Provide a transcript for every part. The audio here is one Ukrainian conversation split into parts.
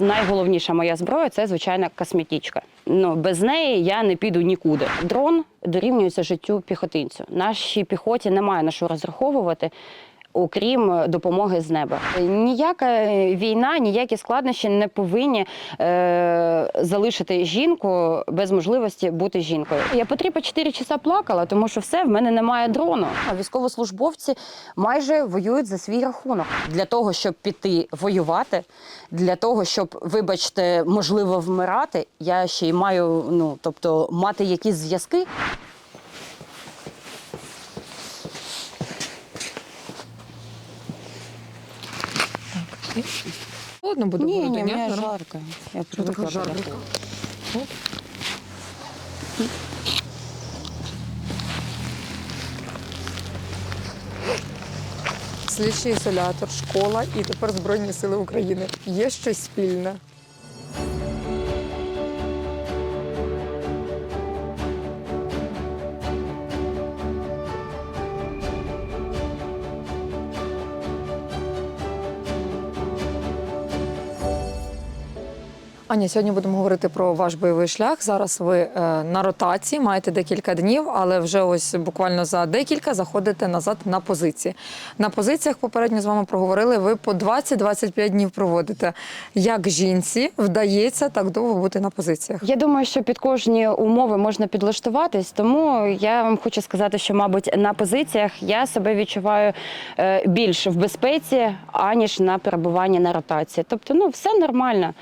Найголовніша моя зброя це звичайна косметичка. Ну без неї я не піду нікуди. Дрон дорівнюється життю піхотинцю. Нашій піхоті немає на що розраховувати. Окрім допомоги з неба, ніяка війна, ніякі складнощі не повинні е, залишити жінку без можливості бути жінкою. Я по 3-4 часа плакала, тому що все в мене немає дрону. А військовослужбовці майже воюють за свій рахунок для того, щоб піти воювати, для того, щоб, вибачте, можливо, вмирати. Я ще й маю, ну тобто, мати якісь зв'язки. Холодно буде Ні, ні, ні? мені жарко. Я привикла жарко. до Слідчий ізолятор, школа і тепер Збройні Сили України. Є щось спільне. Аня, сьогодні будемо говорити про ваш бойовий шлях. Зараз ви е, на ротації, маєте декілька днів, але вже ось буквально за декілька заходите назад на позиції. На позиціях попередньо з вами проговорили. Ви по 20-25 днів проводите. Як жінці вдається так довго бути на позиціях? Я думаю, що під кожні умови можна підлаштуватись, тому я вам хочу сказати, що, мабуть, на позиціях я себе відчуваю е, більш в безпеці, аніж на перебуванні на ротації. Тобто, ну все нормально.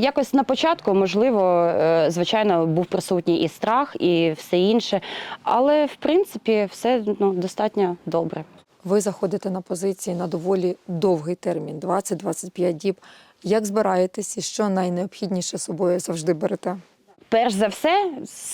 Якось на початку, можливо, е, звичайно, був присутній і страх, і все інше, але в принципі все ну, достатньо добре. Ви заходите на позиції на доволі довгий термін 20-25 діб. Як збираєтесь і що найнеобхідніше собою завжди берете? Перш за все,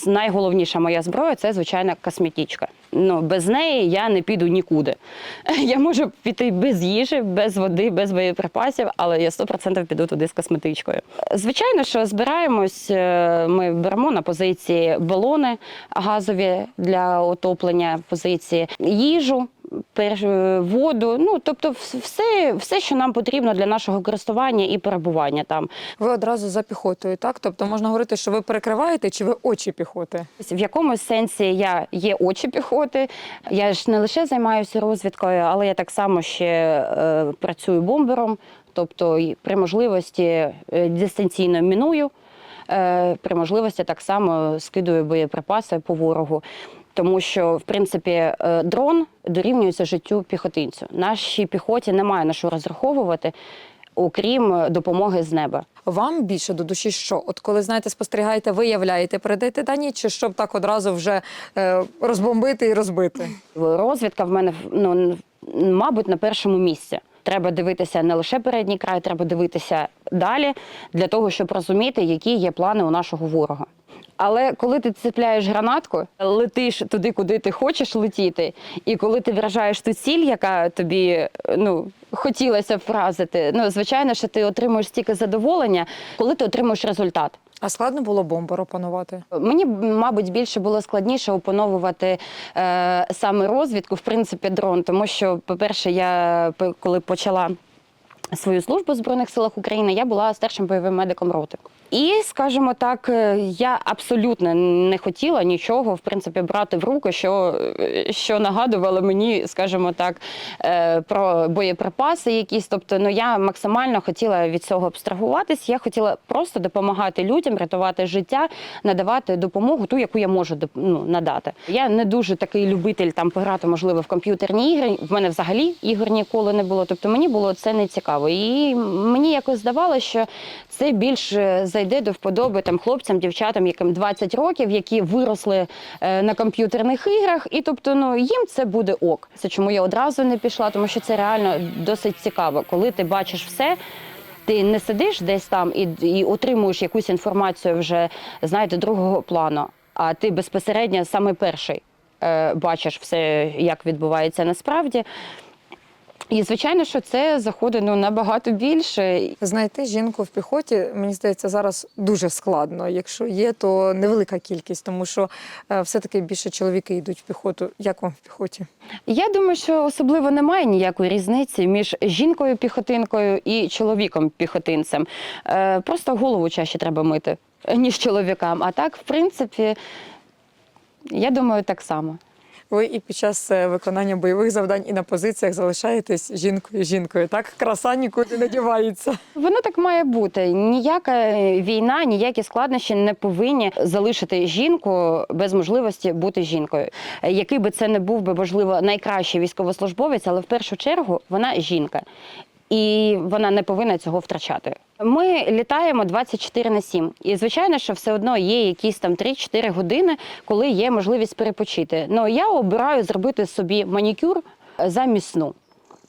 найголовніша моя зброя це звичайна косметичка. Ну без неї я не піду нікуди. Я можу піти без їжі, без води, без боєприпасів, але я 100% піду туди з косметичкою. Звичайно, що збираємось. е, Ми беремо на позиції балони газові для отоплення позиції, їжу. Е, Воду, ну тобто, все, все, що нам потрібно для нашого користування і перебування там. Ви одразу за піхотою, так? Тобто можна говорити, що ви перекриваєте чи ви очі піхоти? В якомусь сенсі я є очі піхоти. Я ж не лише займаюся розвідкою, але я так само ще е, працюю бомбером, тобто при можливості е, дистанційно міную, е, при можливості так само скидую боєприпаси по ворогу. Тому що, в принципі, е, дрон дорівнюється життю піхотинцю. Нашій піхоті немає на що розраховувати, окрім е, допомоги з неба. Вам більше до душі що? От коли знаєте, спостерігаєте, виявляєте, передаєте дані, чи щоб так одразу вже е, розбомбити і розбити? Розвідка в мене ну, мабуть, на першому місці. Треба дивитися не лише передній край, треба дивитися далі для того, щоб розуміти, які є плани у нашого ворога. Але коли ти цепляєш гранатку, летиш туди, куди ти хочеш летіти, і коли ти вражаєш ту ціль, яка тобі ну хотілося вразити, ну звичайно, що ти отримуєш стільки задоволення, коли ти отримуєш результат. А складно було бомбер опанувати? Мені, мабуть, більше було складніше опановувати е, саме розвідку, в принципі, дрон, тому що, по-перше, я коли почала свою службу в Збройних силах України, я була старшим бойовим медиком роти. І, скажімо так, е, я абсолютно не хотіла нічого в принципі брати в руки, що, е, що нагадувало мені, скажімо так, е, про боєприпаси якісь. Тобто, ну я максимально хотіла від цього абстрагуватись. Я хотіла просто допомагати людям, рятувати життя, надавати допомогу, ту, яку я можу ну, надати. Я не дуже такий любитель там пограти, можливо, в комп'ютерні ігри. В мене взагалі ігор ніколи не було. Тобто мені було це не цікаво. І мені якось здавалося, що це більш зайде до вподоби там хлопцям, дівчатам, яким 20 років, які виросли е, на комп'ютерних іграх, і тобто, ну їм це буде ок. Це чому я одразу не пішла, тому що це реально досить цікаво, коли ти бачиш все. Ти не сидиш десь там і, і отримуєш якусь інформацію вже знаєте другого плану, а ти безпосередньо саме перший е, бачиш все, як відбувається насправді. І звичайно, що це заходить ну, набагато більше. Знайти жінку в піхоті, мені здається, зараз дуже складно. Якщо є, то невелика кількість, тому що е, все-таки більше чоловіки йдуть в піхоту. Як вам в піхоті? Я думаю, що особливо немає ніякої різниці між жінкою-піхотинкою і чоловіком-піхотинцем. Е, просто голову чаще треба мити, ніж чоловікам. А так, в принципі, я думаю, так само. Ви і під час е, виконання бойових завдань, і на позиціях залишаєтесь жінкою жінкою. Так краса нікуди не дівається. Воно так має бути. Ніяка війна, ніякі складнощі не повинні залишити жінку без можливості бути жінкою. Е, Який би це не був би, можливо, найкращий військовослужбовець, але в першу чергу вона жінка. І вона не повинна цього втрачати. Ми літаємо 24 на 7. І звичайно, що все одно є якісь там 3-4 години, коли є можливість перепочити. Ну я обираю зробити собі манікюр замість сну.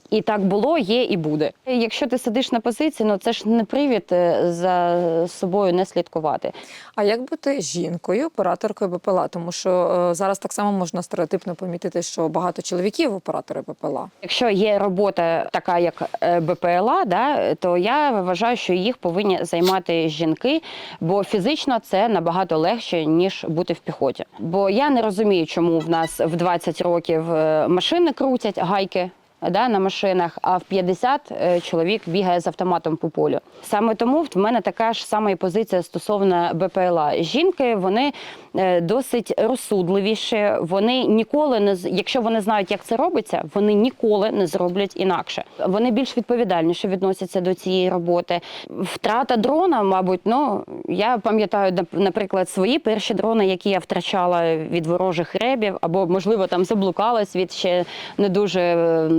І так було, є і буде. Якщо ти сидиш на позиції, ну це ж не привід е, за собою не слідкувати. А як бути жінкою, операторкою БПЛА? Тому що е, зараз так само можна стереотипно помітити, що багато чоловіків оператори БПЛА. Якщо є робота така, як е, БПЛА, да, то я вважаю, що їх повинні займати жінки, бо фізично це набагато легше, ніж бути в піхоті. Бо я не розумію, чому в нас в 20 років е, машини крутять гайки. Да, на машинах, а в 50 е, чоловік бігає з автоматом по полю. Саме тому в мене така ж сама позиція стосовно БПЛА. Жінки вони е, досить розсудливіші. Вони ніколи не якщо вони знають, як це робиться, вони ніколи не зроблять інакше. Вони більш відповідальніше відносяться до цієї роботи. Втрата дрона, мабуть, ну я пам'ятаю, нап- наприклад, свої перші дрони, які я втрачала від ворожих ребів, або можливо там заблукалась від ще не дуже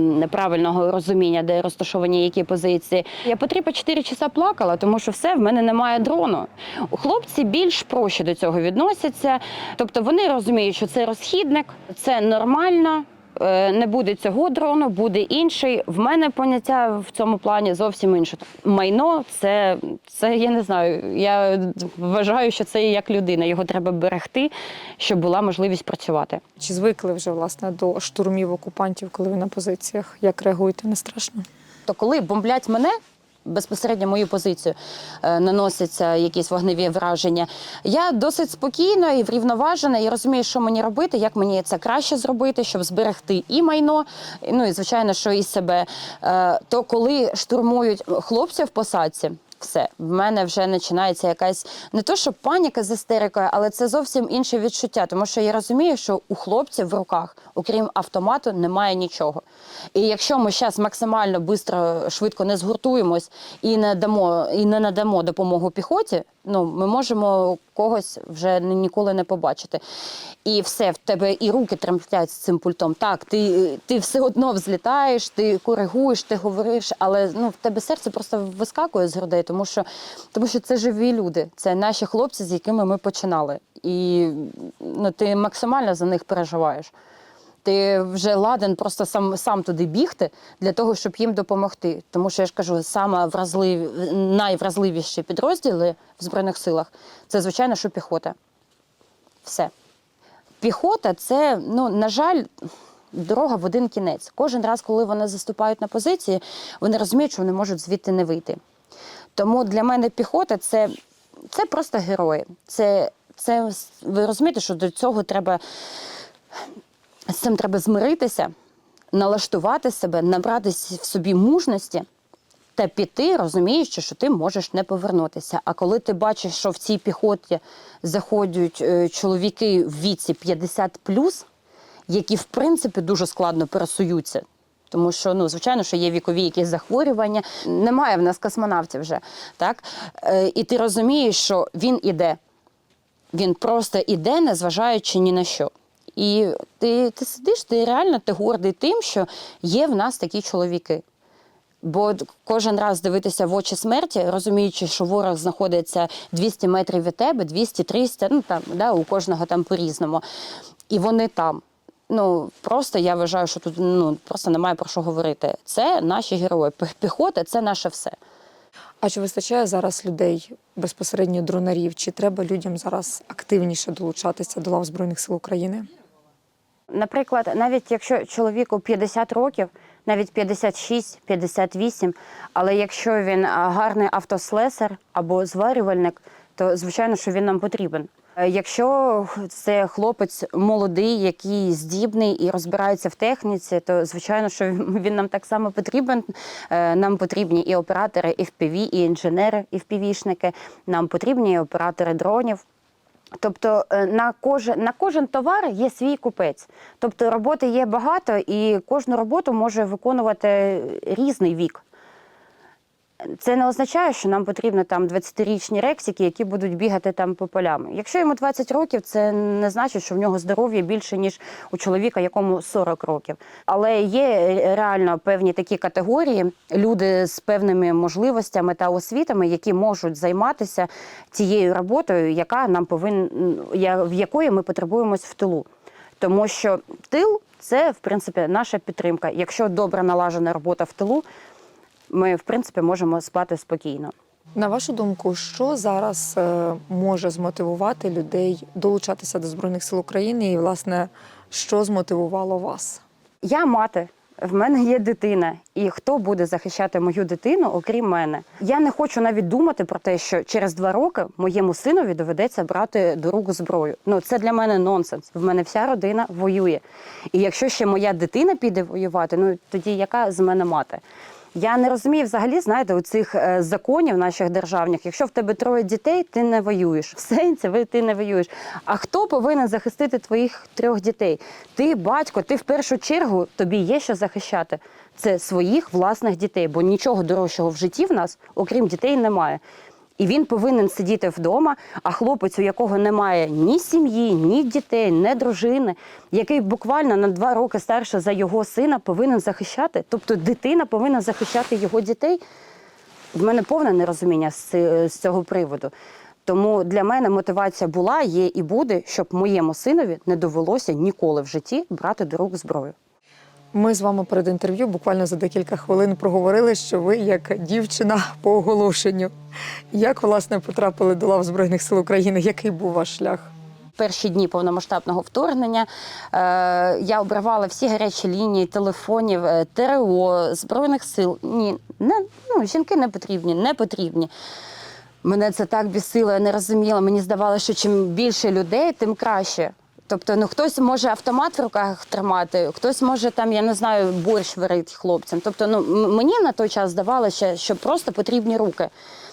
неправильного розуміння, де розташовані які позиції. Я по 3-4 часа плакала, тому що все в мене немає дрону. Хлопці більш проще до цього відносяться. Тобто вони розуміють, що це розхідник, це нормально. Е, Не буде цього дрону, буде інший. В мене поняття в цьому плані зовсім інше. Майно це, це я не знаю. Я вважаю, що це як людина. Його треба берегти, щоб була можливість працювати. Чи звикли вже власне до штурмів окупантів, коли ви на позиціях? Як реагуєте? Не страшно? То коли бомблять мене. Безпосередньо мою позицію е, наносяться якісь вогневі враження. Я досить спокійно і врівноважена, і розумію, що мені робити, як мені це краще зробити, щоб зберегти і майно, ну і звичайно, що і себе. Е, То коли штурмують хлопців в посадці, все, в мене вже починається якась не то, що паніка з істерикою, але це зовсім інше відчуття, тому що я розумію, що у хлопців в руках, окрім автомату, немає нічого. І якщо ми зараз максимально швидко, швидко не згуртуємось і не дамо і не надамо допомогу піхоті, ну ми можемо когось вже ніколи не побачити. І все в тебе і руки тремтять з цим пультом. Так, ти, ти все одно взлітаєш, ти коригуєш, ти говориш, але ну в тебе серце просто вискакує з грудей, тому що, тому що це живі люди, це наші хлопці, з якими ми починали. І ну, ти максимально за них переживаєш. Ти вже ладен просто сам, сам туди бігти для того, щоб їм допомогти. Тому що я ж кажу, саме вразливі, найвразливіші підрозділи в Збройних силах це, звичайно, що піхота. Все. Піхота це, ну, на жаль, дорога в один кінець. Кожен раз, коли вони заступають на позиції, вони розуміють, що вони можуть звідти не вийти. Тому для мене піхота це, це просто герої. Це, це, ви розумієте, що до цього треба з цим треба змиритися, налаштувати себе, набратися в собі мужності та піти, розуміючи, що ти можеш не повернутися. А коли ти бачиш, що в цій піхоті заходять е, чоловіки в віці 50 які в принципі дуже складно пересуються. Тому що, ну, звичайно, що є вікові якісь захворювання. Немає в нас космонавтів вже. Так? Е, і ти розумієш, що він іде. Він просто іде, незважаючи ні на що. І ти, ти сидиш, ти реально ти гордий тим, що є в нас такі чоловіки. Бо кожен раз дивитися в очі смерті, розуміючи, що ворог знаходиться 200 метрів від тебе, 200-300, ну там да, у кожного там по-різному. І вони там. Ну просто я вважаю, що тут ну просто немає про що говорити. Це наші герої. Піхота це наше все. А чи вистачає зараз людей безпосередньо дронарів? Чи треба людям зараз активніше долучатися до лав Збройних сил України? Наприклад, навіть якщо чоловіку 50 років, навіть 56, 58. Але якщо він гарний автослесар або зварювальник, то звичайно, що він нам потрібен. Е, Якщо це хлопець молодий, який здібний і розбирається в техніці, то звичайно, що він нам так само потрібен. Е, Нам потрібні і оператори і FPV, і інженери, і впівішники. Нам потрібні і оператори дронів. Тобто е, на кожен, на кожен товар є свій купець. Тобто роботи є багато, і кожну роботу може виконувати різний вік. Це не означає, що нам потрібно там 20-річні рексики, які будуть бігати там по полям. Якщо йому 20 років, це не значить, що в нього здоров'я більше, ніж у чоловіка, якому 40 років. Але є реально певні такі категорії, люди з певними можливостями та освітами, які можуть займатися тією роботою, яка нам повин... я- в якої ми потребуємось в тилу. Тому що тил це, в принципі, наша підтримка. Якщо добре налажена робота в тилу, ми, в принципі, можемо спати спокійно. На вашу думку, що зараз е, може змотивувати людей долучатися до Збройних сил України і, власне, що змотивувало вас? Я мати. В мене є дитина, і хто буде захищати мою дитину, окрім мене? Я не хочу навіть думати про те, що через два роки моєму синові доведеться брати до рук зброю. Ну це для мене нонсенс. В мене вся родина воює. І якщо ще моя дитина піде воювати, ну тоді яка з мене мати? Я не розумію взагалі, знаєте, у цих е, законів наших державних. Якщо в тебе троє дітей, ти не воюєш. В сенсі ти не воюєш. А хто повинен захистити твоїх трьох дітей? Ти, батько, ти в першу чергу тобі є що захищати. Це своїх власних дітей, бо нічого дорожчого в житті в нас, окрім дітей, немає. І він повинен сидіти вдома, а хлопець, у якого немає ні сім'ї, ні дітей, ні дружини, який буквально на два роки старше за його сина, повинен захищати. Тобто дитина повинна захищати його дітей. В мене повне нерозуміння з, цього приводу. Тому для мене мотивація була, є і буде, щоб моєму синові не довелося ніколи в житті брати до рук зброю. Ми з вами перед інтерв'ю буквально за декілька хвилин проговорили, що ви як дівчина по оголошенню. Як власне потрапили до лав Збройних сил України? Який був ваш шлях? перші дні повномасштабного вторгнення е, я обривала всі гарячі лінії телефонів, е, ТРО, Збройних сил. Ні, не, ну, жінки не потрібні, не потрібні. Мене це так бісило, я не розуміла. Мені здавалося, що чим більше людей, тим краще. Тобто, ну хтось може автомат в руках тримати, хтось може там, я не знаю, борщ варити хлопцям. Тобто, ну мені на той час здавалося, що просто потрібні руки.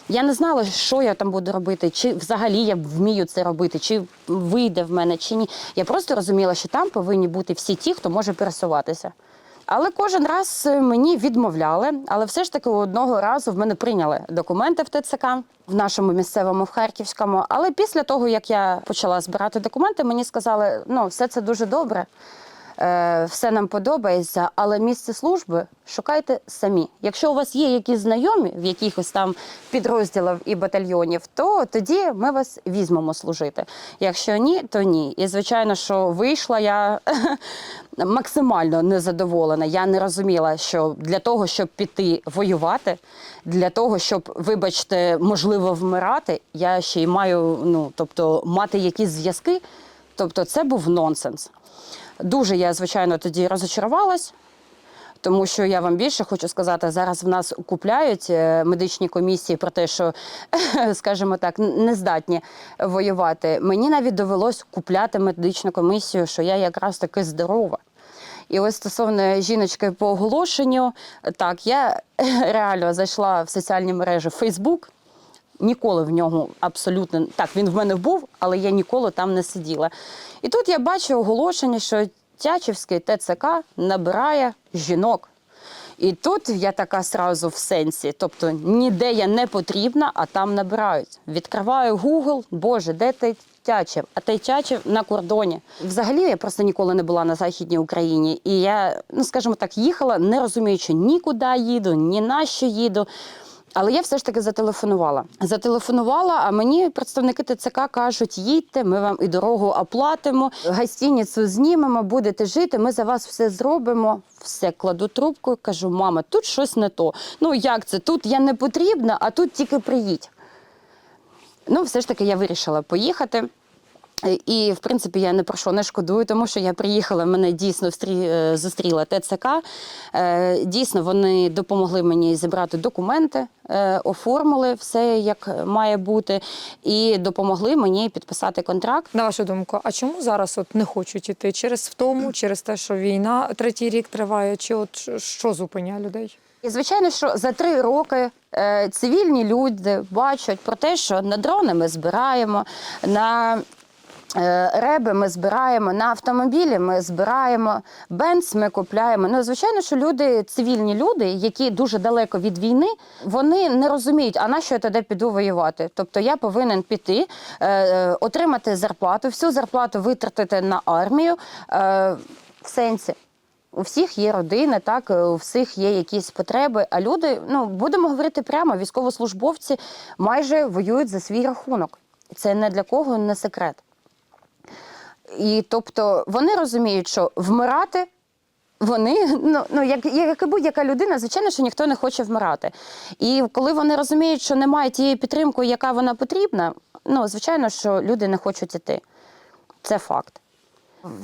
Я не знала, що я там буду робити, чи взагалі я вмію це робити, чи вийде в мене, чи ні. Я просто розуміла, що там повинні бути всі ті, хто може пересуватися. Але кожен раз е, мені відмовляли, але все ж таки одного разу в мене прийняли документи в ТЦК в нашому місцевому в Харківському. Але після того, як я почала збирати документи, мені сказали, ну все це дуже добре. Е, Все нам подобається, але місце служби шукайте самі. Якщо у вас є якісь знайомі в якихось там підрозділах і батальйонів, то тоді ми вас візьмемо служити. Якщо ні, то ні. І звичайно, що вийшла я максимально незадоволена. Я не розуміла, що для того, щоб піти воювати, для того, щоб, вибачте, можливо, вмирати, я ще й маю, ну тобто, мати якісь зв'язки. Тобто, це був нонсенс. Дуже я, звичайно, тоді розочарувалась. Тому що я вам більше хочу сказати, зараз в нас купляють е, медичні комісії про те, що, скажімо так, не здатні воювати. Мені навіть довелось купляти медичну комісію, що я якраз таки здорова. І ось стосовно жіночки по оголошенню, так, я реально зайшла в соціальні мережі Facebook. Ніколи в нього абсолютно так, він в мене був, але я ніколи там не сиділа. І тут я бачу оголошення, що Тячівський ТЦК набирає жінок. І тут я така сразу в сенсі. Тобто ніде я не потрібна, а там набирають. Відкриваю Google, Боже, де той Тячів? А той Тячів на кордоні. Взагалі я просто ніколи не була на Західній Україні. І я, ну скажімо так, їхала, не розуміючи нікуди їду, ні на що їду. Але я все ж таки зателефонувала. Зателефонувала, а мені представники ТЦК кажуть: їдьте, ми вам і дорогу оплатимо, гостиницю знімемо, будете жити. Ми за вас все зробимо. Все кладу трубку кажу, мама, тут щось не то. Ну як це? Тут я не потрібна, а тут тільки приїдь. Ну, все ж таки, я вирішила поїхати. І, в принципі, я не про що не шкодую, тому що я приїхала, мене дійсно встрі- е, зустріла ТЦК. Е, Дійсно, вони допомогли мені зібрати документи, е, оформили все як має бути, і допомогли мені підписати контракт. На вашу думку, а чому зараз от не хочуть іти? Через втому, через те, що війна третій рік триває, чи от що зупиняє людей? І звичайно, що за три роки е, цивільні люди бачать про те, що на дрони ми збираємо, на реби ми збираємо, на автомобілі ми збираємо, бенз ми купляємо. Ну, звичайно, що люди, цивільні люди, які дуже далеко від війни, вони не розуміють, а на що я тоді піду воювати. Тобто я повинен піти, е, е, отримати зарплату, всю зарплату витратити на армію. Е, в сенсі. У всіх є родини, так е, у всіх є якісь потреби. А люди, ну будемо говорити прямо, військовослужбовці майже воюють за свій рахунок. Це не для кого не секрет. І тобто вони розуміють, що вмирати. Вони, ну, ну як, як і будь-яка людина, звичайно, що ніхто не хоче вмирати. І коли вони розуміють, що немає тієї підтримки, яка вона потрібна, ну, звичайно, що люди не хочуть іти. Це факт.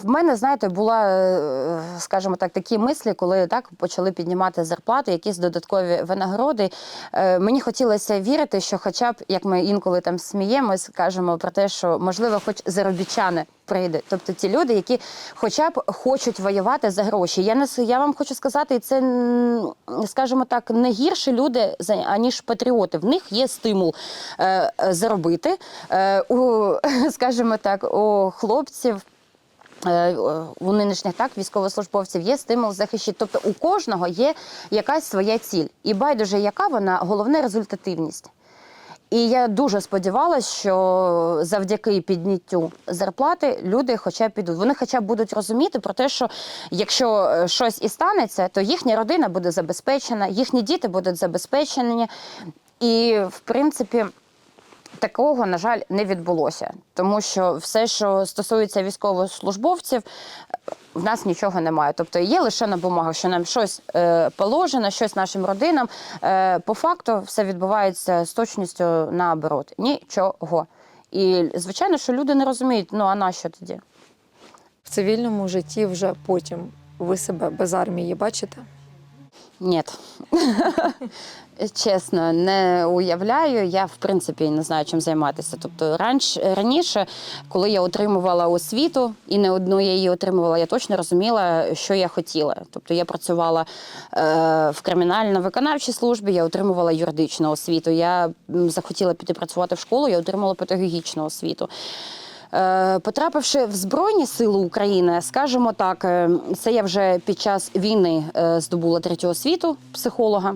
В мене, знаєте, була, е, скажімо так, такі мислі, коли так почали піднімати зарплати, якісь додаткові винагороди. Е, Мені хотілося вірити, що, хоча б як ми інколи там сміємось, кажемо про те, що можливо, хоч заробітчани прийдуть. Тобто ті люди, які хоча б хочуть воювати за гроші. Я не я вам хочу сказати, це скажімо так, не гірші люди аніж патріоти. В них є стимул е, е, заробити. Е, у, скажімо так, у хлопців. Е, У нинішніх так військовослужбовців є стимул захищати. Тобто у кожного є якась своя ціль. І байдуже, яка вона, головне результативність. І я дуже сподівалася, що завдяки підняттю зарплати люди хоча б підуть. Вони хоча б будуть розуміти про те, що якщо е, щось і станеться, то їхня родина буде забезпечена, їхні діти будуть забезпечені. І, в принципі, Такого, на жаль, не відбулося, тому що все, що стосується військовослужбовців, в нас нічого немає. Тобто є лише на бумагах, що нам щось е, положено, щось нашим родинам. Е, по факту все відбувається з точністю наоборот. Нічого. І звичайно, що люди не розуміють, ну а на що тоді? В цивільному житті вже потім ви себе без армії бачите? Ні. Чесно, не уявляю. Я в принципі не знаю, чим займатися. Тобто, раніше, коли я отримувала освіту, і не одну я її отримувала, я точно розуміла, що я хотіла. Тобто я працювала е, в кримінально-виконавчій службі, я отримувала юридичну освіту. Я захотіла піти працювати в школу, я отримала педагогічну освіту. Е, Потрапивши в Збройні Сили України, скажімо так, е, це я вже під час війни е, здобула третю освіту психолога.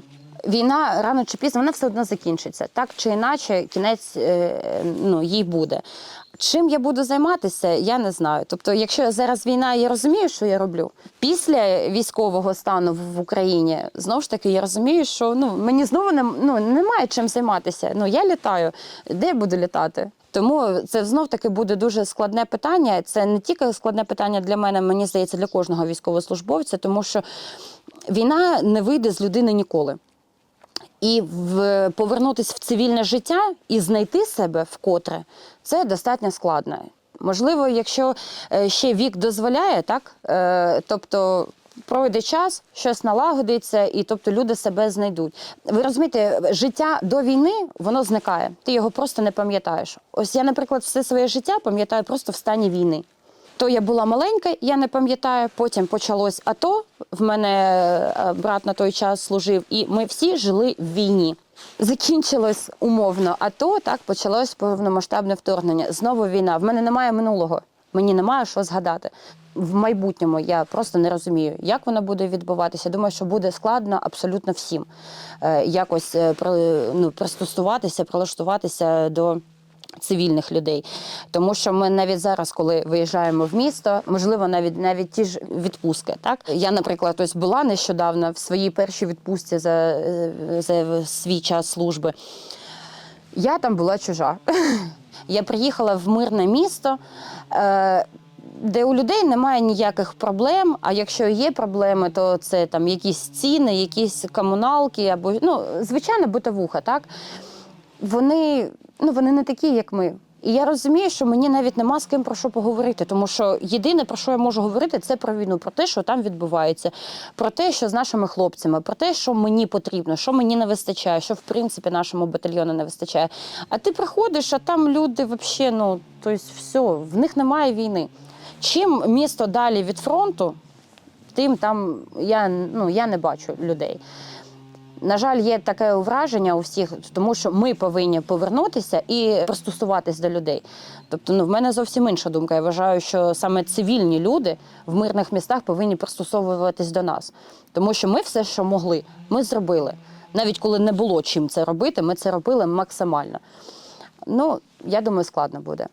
Війна рано чи пізно вона все одно закінчиться. Так чи іначе, кінець е, ну, їй буде. Чим я буду займатися, я не знаю. Тобто, якщо зараз війна, я розумію, що я роблю. Після військового стану в Україні знову ж таки я розумію, що ну мені знову не ну, немає чим займатися. Ну я літаю. Де я буду літати? Тому це знов таки буде дуже складне питання. Це не тільки складне питання для мене, мені здається, для кожного військовослужбовця, тому що війна не вийде з людини ніколи. І в, повернутися в цивільне життя і знайти себе вкотре це достатньо складно. Можливо, якщо е, ще вік дозволяє, так е, тобто. Пройде час, щось налагодиться, і тобто люди себе знайдуть. Ви розумієте, життя до війни воно зникає. Ти його просто не пам'ятаєш. Ось я, наприклад, все своє життя пам'ятаю просто в стані війни. То я була маленька, я не пам'ятаю. Потім почалось АТО. В мене е, брат на той час служив, і ми всі жили в війні. Закінчилось умовно АТО, так почалось повномасштабне вторгнення. Знову війна. В мене немає минулого. Мені немає що згадати. В майбутньому я просто не розумію, як воно буде відбуватися. Думаю, що буде складно абсолютно всім е, якось е, ну, пристосуватися, прилаштуватися до цивільних людей. Тому що ми навіть зараз, коли виїжджаємо в місто, можливо, навіть навіть ті ж відпустки. Так я, наприклад, ось була нещодавно в своїй першій відпустці за, за свій час служби. Я там була чужа. Я приїхала в мирне місто. Е, де у людей немає ніяких проблем, а якщо є проблеми, то це там якісь ціни, якісь комуналки або ну, звичайна бутовуха, так? Вони, ну, вони не такі, як ми. І я розумію, що мені навіть нема з ким про що поговорити, тому що єдине про що я можу говорити, це про війну, про те, що там відбувається, про те, що з нашими хлопцями, про те, що мені потрібно, що мені не вистачає, що в принципі нашому батальйону не вистачає. А ти приходиш, а там люди взагалі, ну тобто, все, в них немає війни. Чим місто далі від фронту, тим там я, ну, я не бачу людей. На жаль, є таке враження у всіх, тому що ми повинні повернутися і пристосуватись до людей. Тобто, ну в мене зовсім інша думка. Я вважаю, що саме цивільні люди в мирних містах повинні пристосовуватись до нас, тому що ми все, що могли, ми зробили. Навіть коли не було чим це робити, ми це робили максимально. Ну, я думаю, складно буде.